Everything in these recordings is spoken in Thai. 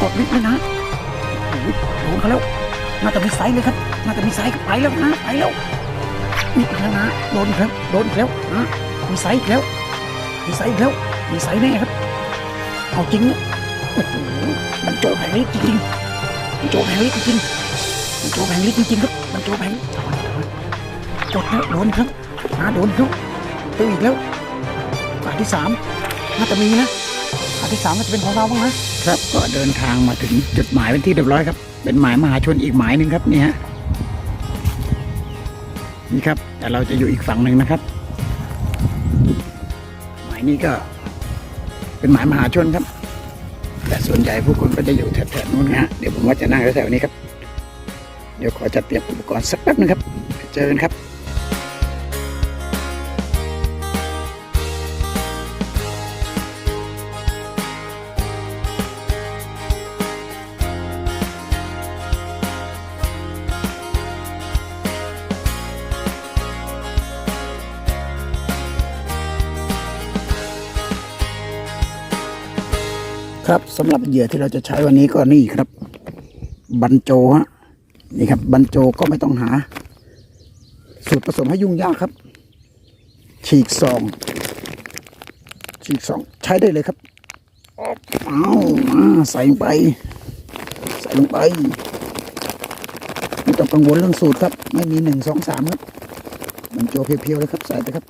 กดลิฟต์เลยนะโอ้โหโดนเขาแล้ว น่าจะมีไซส์เลยครับ น่าจะมีไซส์ไปแล้วนะ ไปแล้วนี่อีกแล้วนะ โดนอีกแล้ว โดนอีกแล้วนะมีไซส์อีกแล้ว มีไซส์อีกแล้ว มีไซส์แน่ครับ เอาจริงนะมันโจแผงลิฟต์จริงๆมันโจแผงลิฟต์จริงๆมันโจแผงลิฟต์จริงๆครับ มันโจแผงกดแล้วโดนครับนะโดนครับตัวอีกแล้วฝาที่สามน่าจะมีนะ ฝาที่สามน่าจะเป็นของเราบ้างนะครับก็เดินทางมาถึงจุดหมายเป็นที่เรียบร้อยครับ เป็นหมายมหาชนอีกหมายหนึ่งครับนี่ฮะนี่ครับ แต่เราจะอยู่อีกฝั่งหนึ่งนะครับ หมายนี้ก็เป็นหมายมหาชนครับ แต่ส่วนใหญ่ผู้คนก็จะอยู่แถบๆนู้นนะฮะเดี๋ยวผมว่าจะนั่งแถวๆนี้ครับเดี๋ยวขอจัดเตรียมอุปกรณ์สักแป๊บนึงครับ เจอกันครับ ครับสำหรับเหยื่อที่เราจะใช้วันนี้ก็นี่ครับบันโจฮะนี่ครับบันโจก็ไม่ต้องหา สูตรผสมให้ยุ่งยากครับ ฉีกซอง ฉีกซองใช้ได้เลยครับเอามาใส่ลงไป ใส่ลงไปไม่ต้องกังวลเรื่องสูตรครับ ไม่มีหนึ่งสองสามครับบันโจเพียวๆเลยครับ ใส่ไปครับ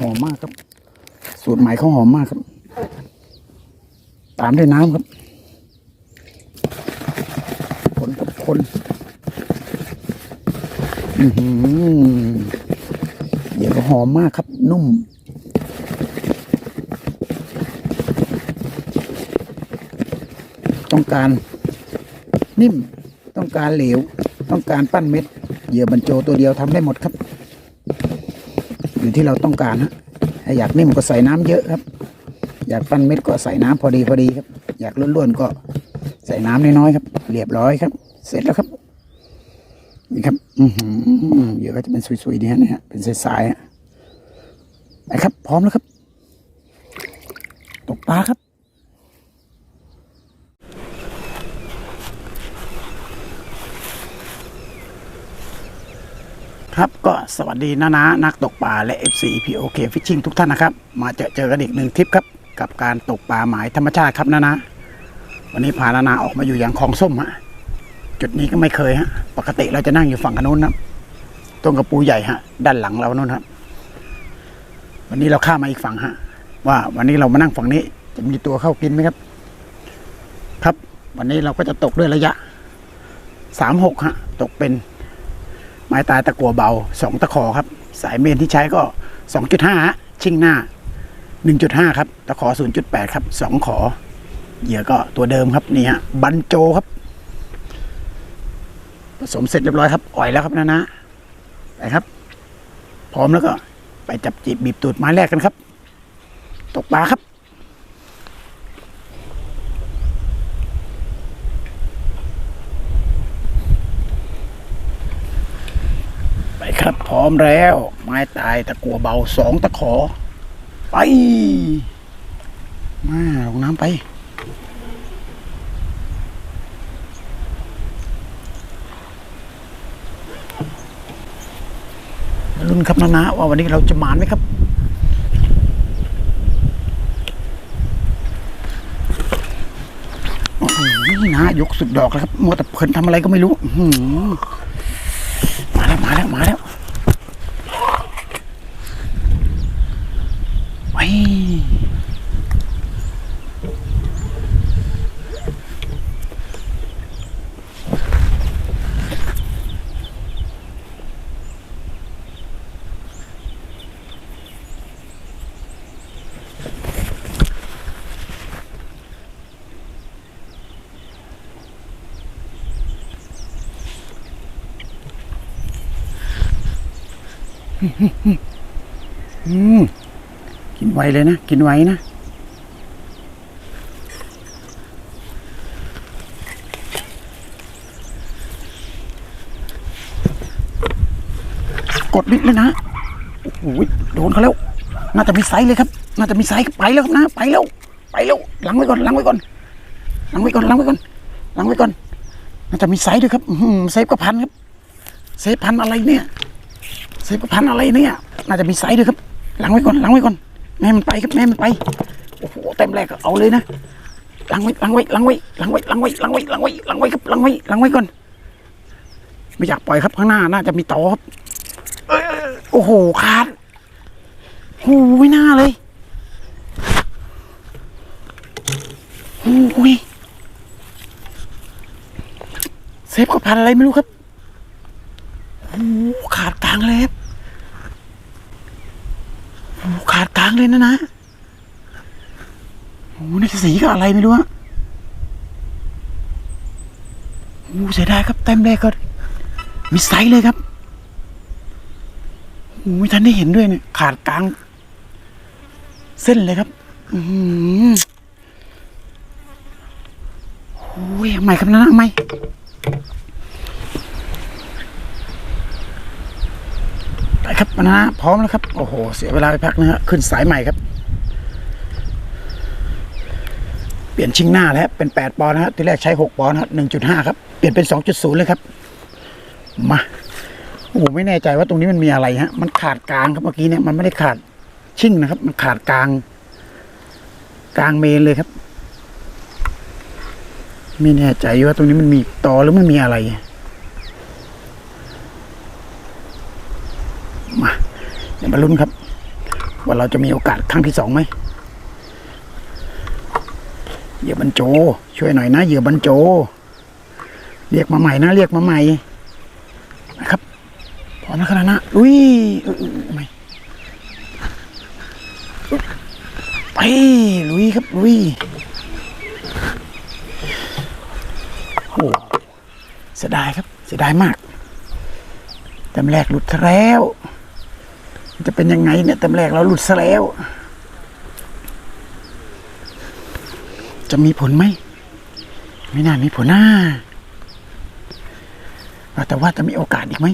หอมมากครับ สูตรใหม่เขาหอมมากครับ ตามด้วยน้ำครับคนกับคนอือหือเดี๋ยวหอมมากครับ นุ่ม ต้องการนิ่ม ต้องการเหลว ต้องการปั้นเม็ด เหยื่อบรรโจตัวเดียวทำได้หมดครับ อยู่ที่เราต้องการฮะถ้าอยากนิ่มก็ใส่น้ำเยอะครับ อยากปั้นเม็ดก็ใส่น้ำพอดีพอดีครับ อยากล้วนๆก็ใส่น้ำน้อยๆครับ เรียบร้อยครับ เสร็จแล้วครับนี่ครับอือหือเดี๋ยวก็จะเป็นสุยๆนี่ฮะเนี่ยฮะเป็นสายๆฮะนะครับ พร้อมแล้วครับ ตกปลาครับครับก็สวัสดีนะนะนักตกปลาและ FC POK Fishing ทุกท่านนะครับ มาเจอเจอกันอีกหนึ่งทริปครับ กับการตกปลาหมายธรรมชาติครับนะนะวันนี้พานานาออกมาอยู่อย่างคลองส้มฮะจุดนี้ก็ไม่เคยฮะปกติเราจะนั่งอยู่ฝั่งนู้นนะต้นกระปูใหญ่ฮะ ด้านหลังเรานู้นครับ วันนี้เราข้ามมาอีกฝั่งฮะ ว่าวันนี้เรามานั่งฝั่งนี้ จะมีตัวเข้ากินไหมครับ ครับ วันนี้เราก็จะตกด้วยระยะสามหกฮะ ตกเป็นไม้ตายตะกัวเบาสองตะขอครับ สายเมนที่ใช้ก็สองจุดห้าชิงหน้า หนึ่งจุดห้าครับ ตะขอศูนย์จุดแปดครับสองขอ เหยื่อก็ตัวเดิมครับ นี่ฮะ บันโจครับ ผสมเสร็จเรียบร้อยครับ อ่อยแล้วครับนะนะไปครับ พร้อมแล้วก็ไปจับจีบบีบตูดไม้แรกกันครับ ตกปลาครับไปครับพร้อมแล้ว ไม้ตายตะกัวเบาสองตะขอ ไป มาลงน้ำไปลุ้นครับนะนะว่าวันนี้เราจะหมานไหมครับโอ้โหนะยกสุดดอกแล้วครับมัวแต่เพลินทำอะไรก็ไม่รู้อื้อหือมาแล้ว มาแล้ว มาแล้วไปอืม กินไวเลยนะ กินไวนะกดนิดเลยนะโอ้โหโดนเขาแล้ว น่าจะมีไซส์เลยครับ น่าจะมีไซส์ไปแล้วครับนะ ไปแล้ว ไปแล้ว หลังไว้ก่อน หลังไว้ก่อนล้างไว้ก่อนล้างไว้ก่อนล้างไว้ก่อน น่าจะมีไซส์ด้วยครับเซฟกับพันครับ เซฟพันอะไรเนี่ย เซฟกับพันอะไรเนี่ย น่าจะมีไซส์ด้วยครับล้างไว้ก่อนล้างไว้ก่อนแม่มันไปครับแม่มันไปโอ้โหเต็มแรกก็เอาเลยนะล้างไว้ล้างไว้ล้างไว้ล้างไว้ล้างไว้ล้างไว้ล้างไว้ล้างไว้ครับล้างไว้ล้างไว้ก่อนไม่อยากปล่อยครับข้างหน้าน่าจะมีต่อครับโอ้โหขาดโอ้โหไม่น่าเลยโอ้ยเซฟกับพันอะไรไม่รู้ครับโอ้โหขาดกลางเลยครับโอ้โหขาดกลาง เลยนะนะโอ้โหนี่สีกับอะไรไม่รู้อะโอ้โหเสียดายครับเต็มเลยก็มีไซส์เลยครับโอ้ยท่านได้เห็นด้วยเนี่ยขาดกลาง เส้นเลยครับ อือหือโอ้ยเอาใหม่ครับนะเอาใหม่ไป ครับนะพร้อมแล้วครับ โอ้โห เสียเวลาไปพักนะฮะขึ้นสายใหม่ครับ เปลี่ยนชิงหน้าแล้วเป็น 8 ปอนด์นะฮะที่แรกใช้ 6 ปอนด์นะฮะ1.5ครับ เปลี่ยนเป็น 2.0 เลยครับ มาโอ้โหไม่แน่ใจว่าตรงนี้มันมีอะไรฮะ มันขาดกลางครับเมื่อกี้เนี่ยมันไม่ได้ขาดชิ่งนะครับ มันขาดกลาง กลางเมนเลยครับ ไม่แน่ใจว่าตรงนี้มันมีต่อหรือมันมีอะไร มาเดี๋ยวมาลุ้นครับ ว่าเราจะมีโอกาสครั้งที่สองไหมเหยื่อบรรโจ ช่วยหน่อยนะเหยื่อบรรโจ เรียกมาใหม่นะ เรียกมาใหม่นะครับพร้อมแล้วครับนะอุ้ยไม่ไปลุยครับลุยโอ้เสียดายครับเสียดายมากแต้มแรกหลุดแล้ว จะเป็นยังไงเนี่ยต้มแรกเราหลุดซะแล้ว จะมีผลไหม ไม่น่ามีผลน่าแต่ว่าจะมีโอกาสอีกไหม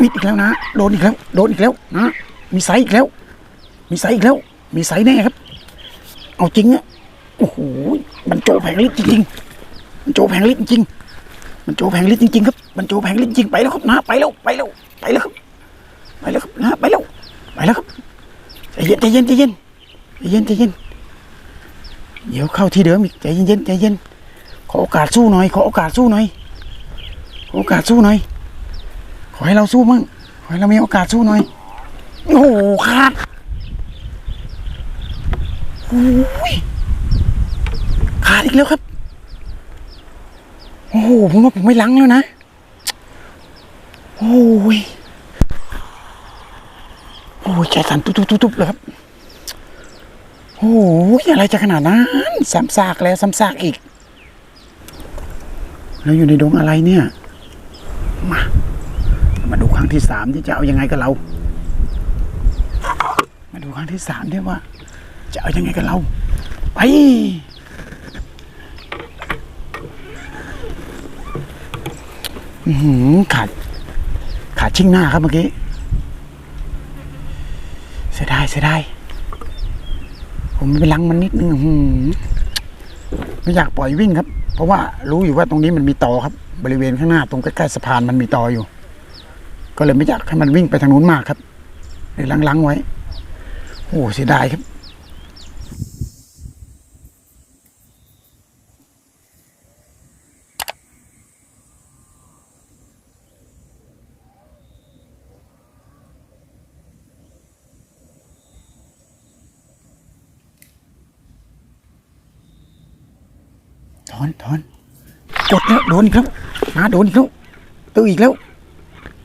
มิดอีกแล้วนะ โดนอีกแล้ว โดนอีกแล้วนะ มีไซส์อีกแล้ว มีไซส์อีกแล้ว มีไซส์แน่ครับ เอาจริงอะโอ้โห มันโจแผงลิตจริงๆ มันโจแผงลิตจริงมันโจแผงลิตจริงๆครับ มันโจแผงลิตจริงไปแล้วครับนะไปแล้วไปแล้วไปแล้วครับไปแล้วครับนะไปแล้วไปแล้วครับใจเย็นใจเย็นใจเย็นใจเย็นใจเย็นเดี๋ยวเข้าที่เดิมอีกใจเย็นๆใจเย็นขอโอกาสสู้หน่อย ขอโอกาสสู้หน่อยขอโอกาสสู้หน่อย ขอให้เราสู้มั่งขอให้เรามีโอกาสสู้หน่อยโอ้โหขาดโอ้ยขาดอีกแล้วครับ หผมว่าผมไม่ลังแล้วนะ โอ้ย โอ้ยใจสั่นตุ๊บๆๆเลยครับ โอ้ยอะไรจะขนาดนั้นซ้ำซากแล้วซ้ำซากอีก แล้วอยู่ในดงอะไรเนี่ย มา มาดูครั้งที่สามที่จะเอายังไงกับเรา มาดูครั้งที่สามด้วยว่า จะเอายังไงกับเรา ไป อือหือขาด ขาดชิ่งหน้าครับเมื่อกี้ เสียดายเสียดายผมไปลังมันนิดนึงอื้อหือไม่อยากปล่อยวิ่งครับ เพราะว่ารู้อยู่ว่าตรงนี้มันมีตอครับ บริเวณข้างหน้าตรงใกล้ๆสะพานมันมีตออยู่ ก็เลยไม่อยากให้มันวิ่งไปทางนู้นมากครับเลยลังๆไว้ โอ้เสียดายครับ ถอนถอนกดแล้วโดนอีกแล้วมาโดนอีกแล้วตื้ออีกแล้ว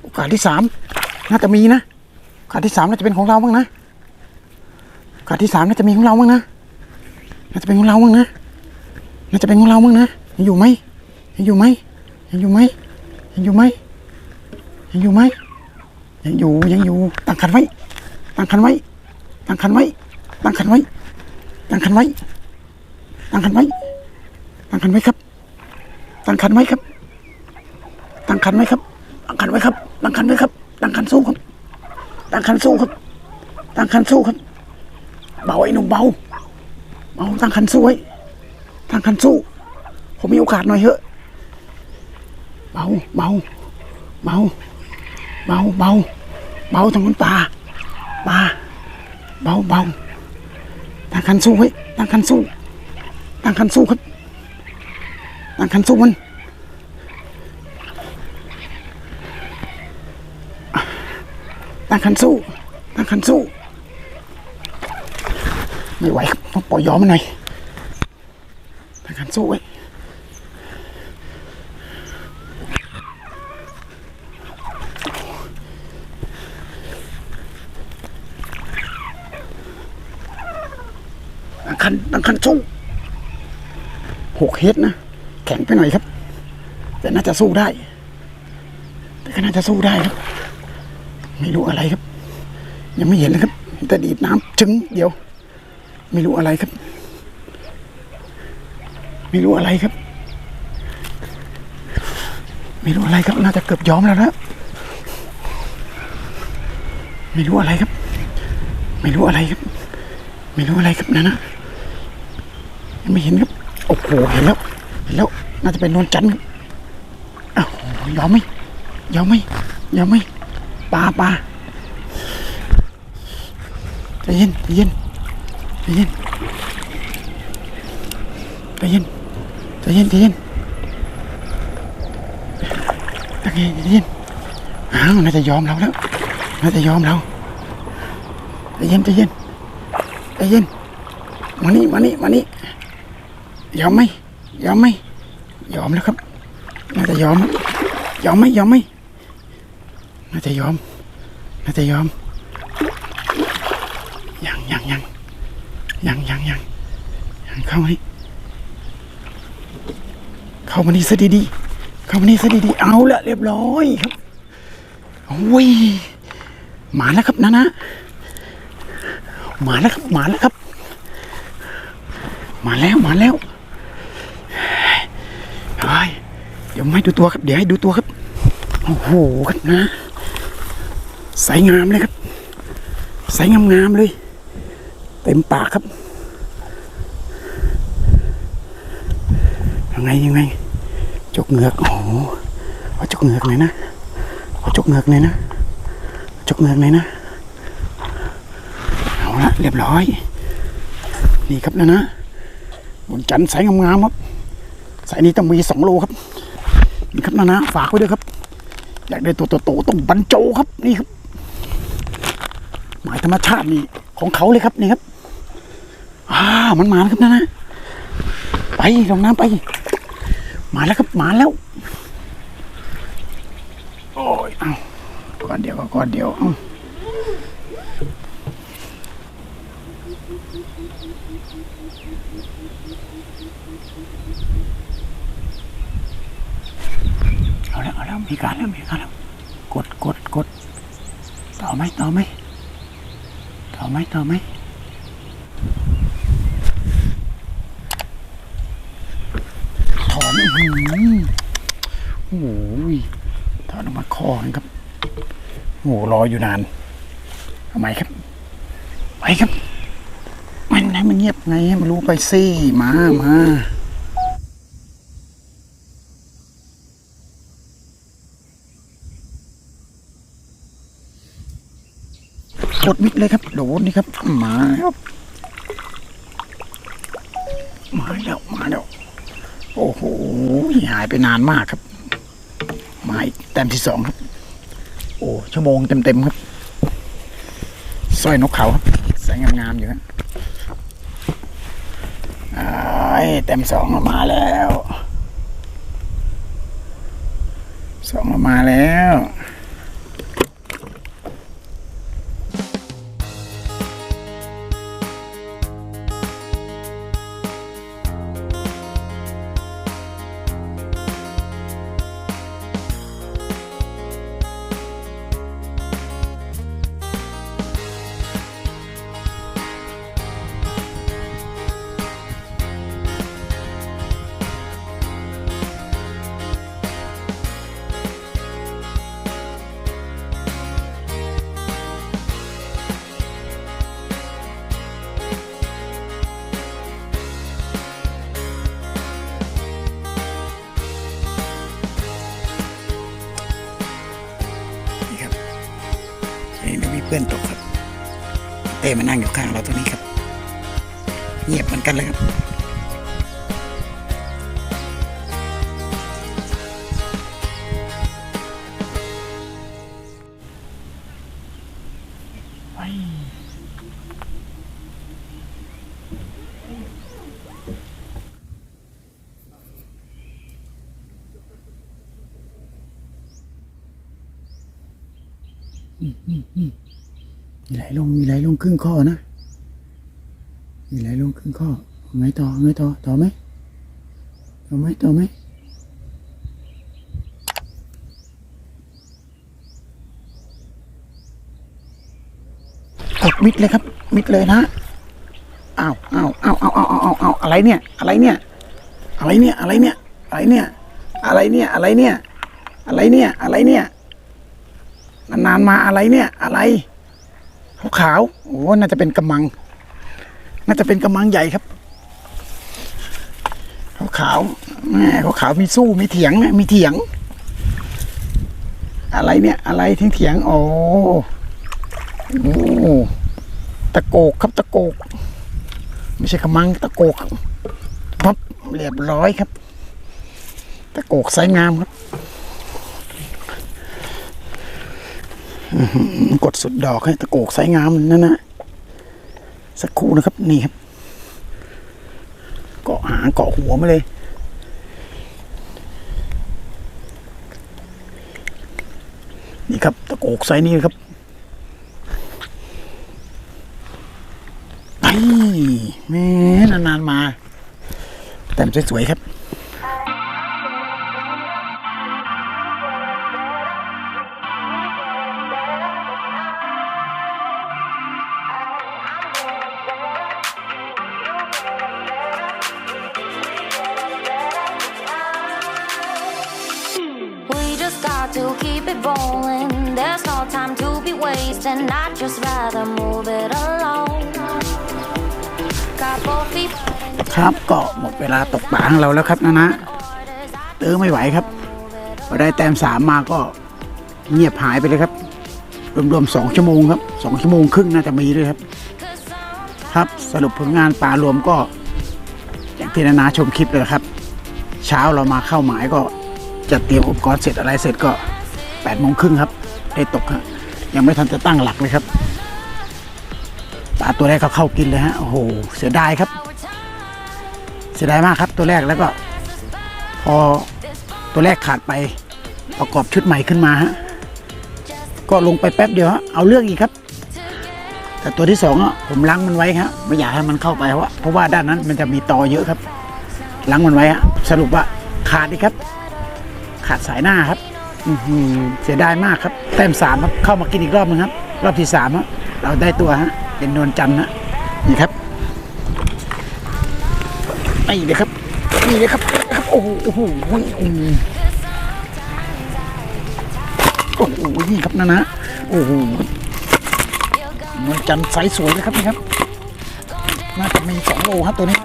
โอกาสที่สามน่าจะมีนะโอกาสที่สามน่าจะเป็นของเราบ้างนะโอกาสที่สามน่าจะมีของเราบ้างนะน่าจะเป็นของเราบ้างนะน่าจะเป็นของเราบ้างนะยังอยู่ไหมยังอยู่ไหมยังอยู่ไหมยังอยู่ไหมยังอยู่ไหมยังอยู่ยังอยู่ตั้งคันไว้ตั้งคันไว้ตั้งคันไว้ตั้งคันไว้ตั้งคันไว้ตั้งคันไว้ ตั้งคันไว้ครับ ตั้งคันไว้ครับ ตั้งคันไว้ครับ ตั้งคันไว้ครับ ตั้งคันไว้ครับ ตั้งคันสู้ครับ ตั้งคันสู้ครับ ตั้งคันสู้ครับ เบาไอ้หนุ่มเบา เบาตั้งคันสู้ไว้ ตั้งคันสู้ ผมมีโอกาสหน่อยเถอะ เบา เบา เบา เบา เบา เบาทางนู้นป่าป่าเบาเบาตั้งคันสู้ไว้ตั้งคันสู้ตั้งคันสู้ครับ ตั้งคันสู้มันตั้งคันสู้ตั้งคันสู้ ไม่ไหวครับต้องปล่อยยอมมันหน่อยตั้งคันสู้ไว้ตั้งคันตั้งคันสู้หกเฮดนะ แข็งไปหน่อยครับ แต่น่าจะสู้ได้ แต่ก็น่าจะสู้ได้ครับ ไม่รู้อะไรครับ ยังไม่เห็นเลยครับแต่ดีดน้ำจึงเดียว ไม่รู้อะไรครับ ไม่รู้อะไรครับ ไม่รู้อะไรครับน่าจะเกือบย้อมแล้วนะไม่รู้อะไรครับ ไม่รู้อะไรครับ ไม่รู้อะไรครับนะนะยังไม่เห็นครับโอ้โหเห็นแล้ว เห็นแล้วน่าจะเป็นนวลจันทร์ครับอ้าวยอมไหมยอมไหมยอมไหมปลาปลาใจเย็นใจเย็นใจเย็นใจเย็นใจเย็นใจเย็นใจเย็นใจเย็นอ้าวน่าจะยอมเราแล้วน่าจะยอมเราใจเย็นใจเย็นใจเย็นมานี่มานี่มานี่ยอมไหม ยอมไหมยอมแล้วครับ น่าจะยอม ยอมไหมยอมไหมน่าจะยอม น่าจะยอม ยังยังยังยังยังยังยังเข้ามานี่เข้ามานี่ซะดีๆเข้ามานี่ซะดีๆเอาละเรียบร้อยครับโอ้ยมาแล้วครับนะนะมาแล้วครับมาแล้วครับ มาแล้วมาแล้ว เฮ้ยเดี๋ยวไม่ดูตัวครับ เดี๋ยวให้ดูตัวครับ โอ้โหครับนะใสงามเลยครับ ใสงามๆเลย เต็มปากครับ ยังไงยังไง จกเหงือก โอ้โหเอาจกเหงือกหน่อยนะเอาจกเหงือกหน่อยนะ จกเหงือกหน่อยนะ เอาละเรียบร้อย นี่ครับนะนะบนจันทร์ใสงามๆครับ สายนี้ต้องมีสองโลครับนี่ครับนะนะฝากไว้ด้วยครับ อยากได้ตัวโตๆต้องบรรโจครับนี่ครับ หมายธรรมชาตินี่ของเขาเลยครับนี่ครับอ้ามันมาแล้วครับนะนะไปลงน้ำไป มาแล้วครับมาแล้วโอ้ยเอาก่อนเดียวก็ก่อนเดียวเอาเอา แล้วเอาแล้วมีการแล้วมีการแล้วกดกดกดต่อไหมต่อไหมต่อไหมต่อไหมถอนออหือโอ้โหถอนออกมาคอครับโอ้โหรออยู่นานทำไมครับไปครับ มันให้มันเงียบไงให้มันรู้ไปสิมามา กดมิดเลยครับ โดดนี่ครับ มาแล้วมาแล้วมาแล้ว โอ้โหหายไปนานมากครับ มาอีกแต้มที่สองครับ โอ้ชั่วโมงเต็มๆครับสร้อยนกเขาครับแสงงามๆอยู่ครับอ้ายแต้มสองมาแล้ว สองมาแล้ว พื่อนตกครับเต้มานั่งอยู่ข้างเราตรงนี้ครับ เงียบเหมือนกันเลยครับไป มีไหลลงมีไหลลงครึ่งข้อนะมีไหลลงครึ่งข้อเอาไงต่อเอาไงต่อต่อไหมต่อไหมต่อไหมกดมิดเลยครับ มิดเลยนะอ้าวอ้าวอ้าวอ้าวอ้าวอ้าวอ้าวอะไรเนี่ย อะไรเนี่ย อะไรเนี่ย อะไรเนี่ย อะไรเนี่ย อะไรเนี่ย อะไรเนี่ย อะไรเนี่ย อะไรเนี่ย นานๆมาอะไรเนี่ย อะไร ขาวขาวโอ้น่าจะเป็นกระมัง น่าจะเป็นกระมังใหญ่ครับขาวขาวแหม่ขาวขาวมีสู้มีเถียงมีเถียง อะไรเนี่ยอะไรทิ้งเถียงโอ้โอ้ตะโกกครับตะโกก ไม่ใช่กระมังตะโกกปั๊บเรียบร้อยครับ ตะโกกไซส์งามครับ กดสุดดอกให้ตะโกกสายงามนั่นนะสักครู่นะครับนี่ครับ เกาะหางเกาะหัวมาเลย นี่ครับตะโกกไซนี้ครับไอ้แม่นานๆมา แต่มสวยๆครับ rather move it along. ครับก็หมดเวลาตกปลาของเราแล้วครับนะนะตื้อไม่ไหวครับพอได้แต้มสามมาก็เงียบหายไปเลยครับ รวมๆสองชั่วโมงครับสองชั่วโมงครึ่งน่าจะมีด้วยครับ ครับสรุปผลงานปลารวมก็ อย่างที่นานาชมคลิปเลยครับ เช้าเรามาเข้าหมายก็จะเตรียมอุปกรณ์เสร็จอะไรเสร็จก็แปดโมงครึ่งครับ ได้ตกฮะยังไม่ทันจะตั้งหลักเลยครับาตัวแรกเขาเข้ากินเลยฮะโอ้โหเสียดายครับ เสียดายมากครับตัวแรกแล้วก็ พอตัวแรกขาดไปประกอบชุดใหม่ขึ้นมาฮะก็ลงไปแป๊บเดียวฮะเอาเรื่องอีกครับ แต่ตัวที่สองอะผมล้างมันไว้ครับไม่อยากให้มันเข้าไปเพราะว่าเพราะว่าด้านนั้นมันจะมีตอเยอะครับล้างมันไว้ฮะสรุปว่าขาดอีกครับ ขาดสายหน้าครับอืเสียดายมากครับ แต้มสามครับเข้ามากินอีกรอบนึงครับ รอบที่สามฮะเราได้ตัวฮะ เป็นนวลจันทร์ฮะนี่ครับนี่เลยครับนี่เลยครับครับโอ้โหโอ้โหโอ้โหโอ้โหนี่ครับนะนะโอ้โหนวลจันทร์ไซส์สวยเลยครับนี่ครับน่าจะมีสองโลครับตัวนี้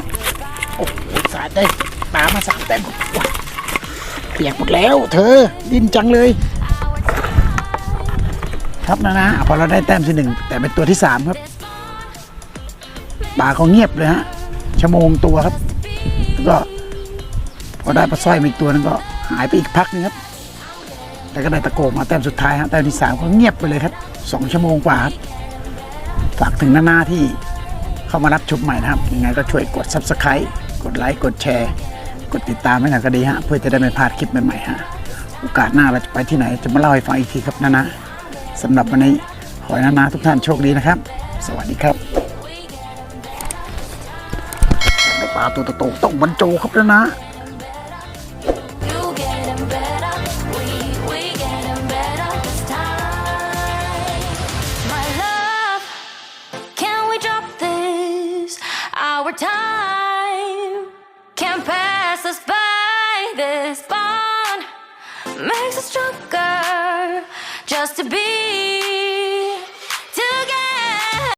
โอ้โหสาดได้ปลามาสามแต้มเปียกหมดแล้ว เธอดิ้นจังเลย ครับนะนะพอเราได้แต้มที่หนึ่งแต่เป็นตัวที่สามครับ ปลาเขาเงียบเลยฮะชั่วโมงตัวครับ แล้วก็ พอได้ปลาสร้อยมาอีกตัวนึงก็หายไปอีกพักนึงครับ แต่ก็ได้ตะโกมาแต้มสุดท้ายฮะแต้มที่สามก็เงียบไปเลยครับสองชั่วโมงกว่าครับฝากถึงหน้าที่เข้ามารับชมใหม่นะครับยังไงก็ช่วยกด subscribe กดไลค์กดแชร์ กดติดตามให้หน่อยก็ดีฮะเพื่อจะได้ไม่พลาดคลิปใหม่ๆฮะโอกาสหน้าเราจะไปที่ไหนจะมาเล่าให้ฟังอีกทีครับนะนะสำหรับวันนี้ขอให้นานาทุกท่านโชคดีนะครับ สวัสดีครับ ปลาตัวโตต้องบรรจุครับแล้วนะ makes us stronger. Just to be